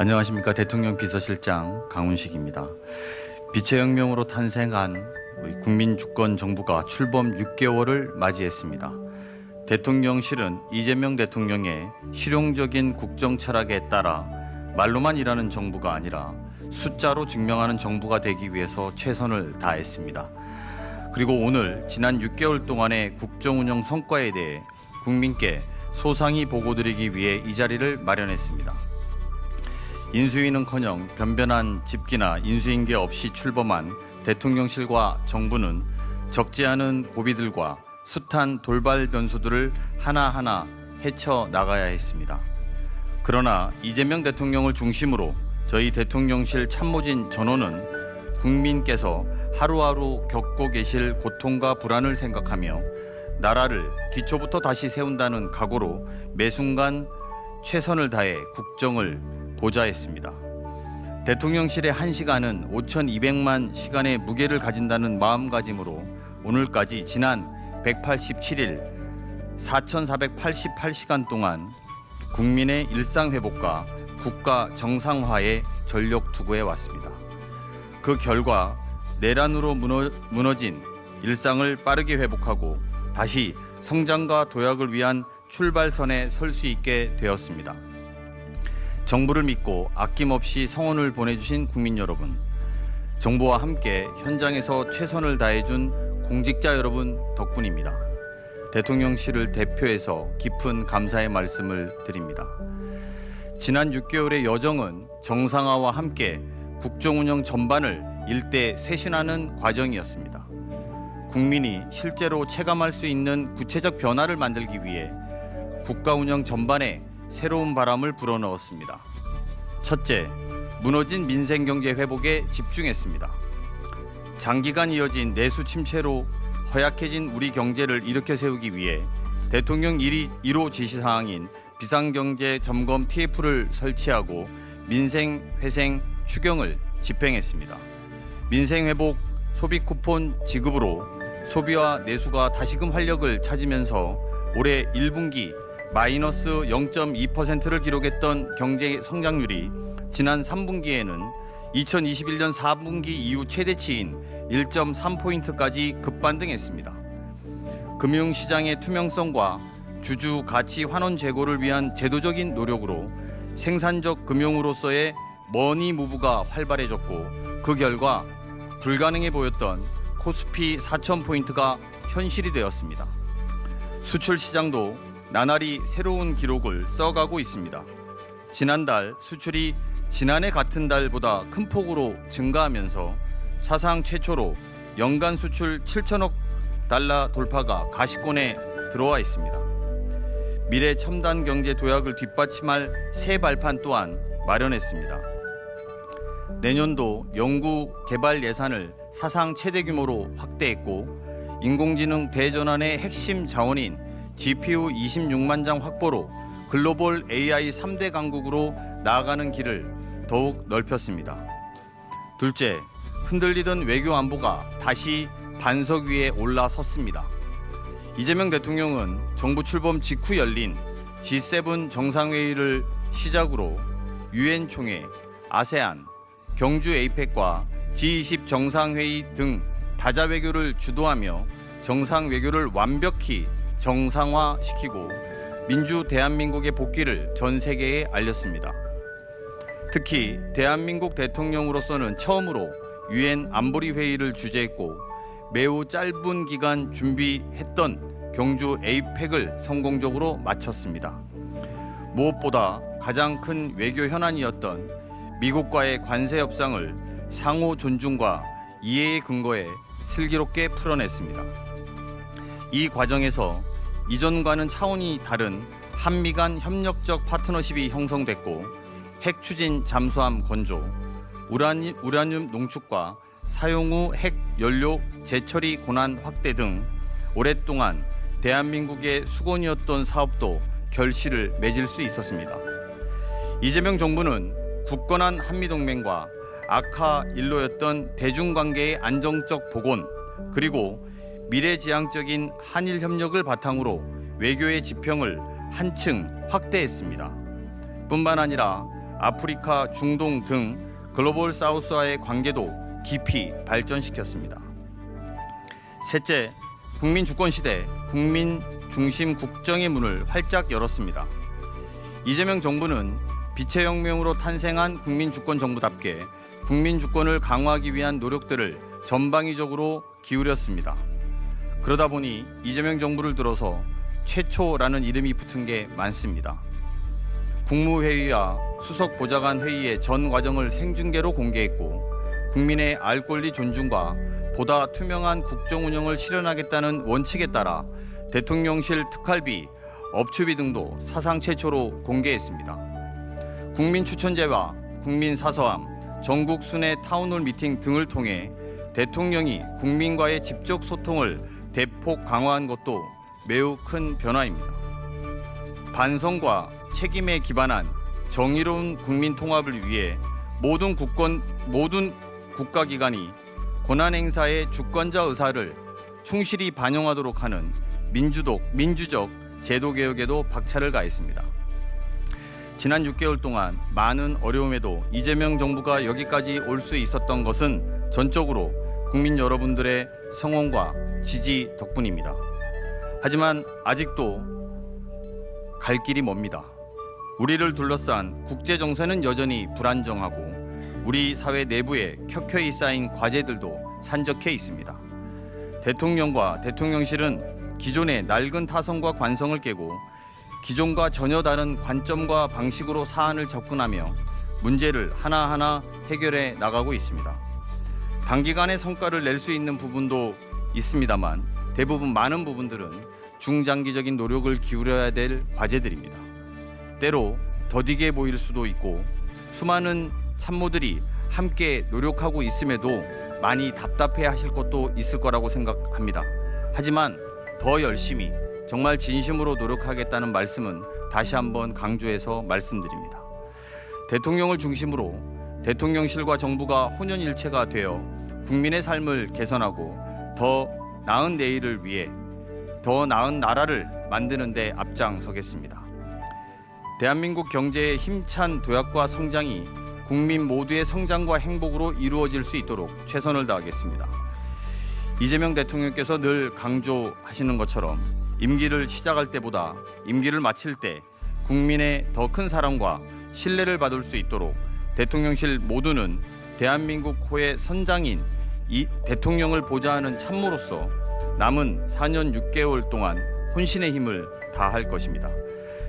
안녕하십니까 대통령 비서실장 강훈식입니다. 빛의 혁명으로 탄생한 국민주권 정부가 출범 6개월을 맞이했습니다. 대통령실은 이재명 대통령의 실용적인 국정 철학에 따라 말로만 일하는 정부가 아니라 숫자로 증명하는 정부가 되기 위해서 최선을 다했습니다. 그리고 오늘 지난 6개월 동안의 국정 운영 성과에 대해 국민께 소상히 보고드리기 위해 이 자리를 마련했습니다. 인수위는커녕 변변한 집기나 인수인계 없이 출범한 대통령실과 정부는 적지 않은 고비들과 숱한 돌발 변수들을 하나하나 헤쳐 나가야 했습니다. 그러나 이재명 대통령을 중심으로 저희 대통령실 참모진 전원은 국민께서 하루하루 겪고 계실 고통과 불안을 생각하며 나라를 기초부터 다시 세운다는 각오로 매 순간 최선을 다해 국정을 보좌했습니다. 대통령실의 한 시간은 5,200만 시간의 무게를 가진다는 마음가짐으로 오늘까지 지난 187일 4,488시간 동안 국민의 일상 회복과 국가 정상화에 전력 투구해 왔습니다. 그 결과 내란으로 무너, 무너진 일상을 빠르게 회복하고 다시 성장과 도약을 위한 출발선에 설 수 있게 되었습니다. 정부를 믿고 아낌없이 성원을 보내주신 국민 여러분, 정부와 함께 현장에서 최선을 다해준 공직자 여러분 덕분입니다. 대통령실을 대표해서 깊은 감사의 말씀을 드립니다. 지난 6개월의 여정은 정상화와 함께 국정 운영 전반을 일대 쇄신하는 과정이었습니다. 국민이 실제로 체감할 수 있는 구체적 변화를 만들기 위해 국가 운영 전반에 새로운 바람을 불어넣었습니다. 첫째, 무너진 민생 경제 회복에 집중했습니다. 장기간 이어진 내수 침체로 허약해진 우리 경제를 일으켜 세우기 위해 대통령 1호 지시 사항인 비상경제 점검 TF를 설치하고 민생 회생 추경을 집행했습니다. 민생 회복 소비 쿠폰 지급으로 소비와 내수가 다시금 활력을 찾으면서 올해 1분기 마이너스 0.2%를 기록했던 경제 성장률이 지난 3분기에는 2021년 4분기 이후 최대치인 1.3포인트까지 급반등했습니다. 금융시장의 투명성과 주주 가치 환원 제고를 위한 제도적인 노력으로 생산적 금융으로서의 머니 무브가 활발해졌고 그 결과 불가능해 보였던 코스피 4,000포인트가 현실이 되었습니다. 수출 시장도 나날이 새로운 기록을 써가고 있습니다. 지난달 수출이 지난해 같은 달보다 큰 폭으로 증가하면서 사상 최초로 연간 수출 7천억 달러 돌파가 가시권에 들어와 있습니다. 미래 첨단 경제 도약을 뒷받침할 새 발판 또한 마련했습니다. 내년도 연구 개발 예산을 사상 최대 규모로 확대했고 인공지능 대전환의 핵심 자원인 GPU 26만 장 확보로 글로벌 AI 3대 강국으로 나아가는 길을 더욱 넓혔습니다. 둘째, 흔들리던 외교 안보가 다시 반석 위에 올라섰습니다. 이재명 대통령은 정부 출범 직후 열린 G7 정상회의를 시작으로 유엔 총회, 아세안, 경주 에이펙과 G20 정상회의 등 다자 외교를 주도하며 정상 외교를 완벽히 정상화시키고 민주 대한민국의 복귀를 전 세계에 알렸습니다. 특히 대한민국 대통령으로서는 처음으로 유엔 안보리 회의를 주재했고 매우 짧은 기간 준비했던 경주 에이펙을 성공적으로 마쳤습니다. 무엇보다 가장 큰 외교 현안이었던 미국과의 관세 협상을 상호 존중과 이해의 근거에 슬기롭게 풀어냈습니다. 이 과정에서 이전과는 차원이 다른 한미 간 협력적 파트너십이 형성됐고 핵 추진 잠수함 건조, 우라니, 우라늄 농축과 사용 후 핵 연료 재처리 권한 확대 등 오랫동안 대한민국의 수건이었던 사업도 결실을 맺을 수 있었습니다. 이재명 정부는 굳건한 한미동맹과 악화 일로였던 대중관계의 안정적 복원 그리고 미래지향적인 한일 협력을 바탕으로 외교의 지평을 한층 확대했습니다. 뿐만 아니라 아프리카, 중동 등 글로벌 사우스와의 관계도 깊이 발전시켰습니다. 셋째, 국민 주권 시대 국민 중심 국정의 문을 활짝 열었습니다. 이재명 정부는 빛의 혁명으로 탄생한 국민 주권 정부답게 국민 주권을 강화하기 위한 노력들을 전방위적으로 기울였습니다. 그러다 보니 이재명 정부를 들어서 최초라는 이름이 붙은 게 많습니다. 국무회의와 수석 보좌관 회의의 전 과정을 생중계로 공개했고 국민의 알 권리 존중과 보다 투명한 국정 운영을 실현하겠다는 원칙에 따라 대통령실 특활비, 업추비 등도 사상 최초로 공개했습니다. 국민 추천제와 국민 사서함, 전국 순회 타운홀 미팅 등을 통해 대통령이 국민과의 직접 소통을 대폭 강화한 것도 매우 큰 변화입니다. 반성과 책임에 기반한 정의로운 국민 통합을 위해 모든 국권 모든 국가기관이 권한 행사의 주권자 의사를 충실히 반영하도록 하는 민주독 민주적 제도 개혁에도 박차를 가했습니다. 지난 6개월 동안 많은 어려움에도 이재명 정부가 여기까지 올 수 있었던 것은 전적으로 국민 여러분들의 성원과 지지 덕분입니다. 하지만 아직도 갈 길이 멉니다. 우리를 둘러싼 국제 정세는 여전히 불안정하고 우리 사회 내부에 켜켜이 쌓인 과제들도 산적해 있습니다. 대통령과 대통령실은 기존의 낡은 타성과 관성을 깨고 기존과 전혀 다른 관점과 방식으로 사안을 접근하며 문제를 하나하나 해결해 나가고 있습니다. 단기간에 성과를 낼 수 있는 부분도 있습니다만 대부분 많은 부분들은 중장기적인 노력을 기울여야 될 과제들입니다. 때로 더디게 보일 수도 있고 수많은 참모들이 함께 노력하고 있음에도 많이 답답해 하실 것도 있을 거라고 생각합니다. 하지만 더 열심히 정말 진심으로 노력하겠다는 말씀은 다시 한번 강조해서 말씀드립니다. 대통령을 중심으로 대통령실과 정부가 혼연일체가 되어 국민의 삶을 개선하고 더 나은 내일을 위해 더 나은 나라를 만드는 데 앞장서겠습니다. 대한민국 경제의 힘찬 도약과 성장이 국민 모두의 성장과 행복으로 이루어질 수 있도록 최선을 다하겠습니다. 이재명 대통령께서 늘 강조하시는 것처럼 임기를 시작할 때보다 임기를 마칠 때 국민의 더 큰 사랑과 신뢰를 받을 수 있도록 대통령실 모두는 대한민국 호의 선장인 이 대통령을 보좌하는 참모로서 남은 4년 6개월 동안 혼신의 힘을 다할 것입니다.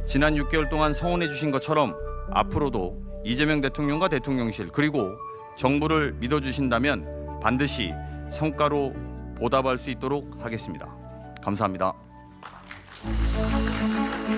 지난 6개월 동안 성원해 주신 것처럼 앞으로도 이재명 대통령과 대통령실 그리고 정부를 믿어 주신다면 반드시 성과로 보답할 수 있도록 하겠습니다. 감사합니다.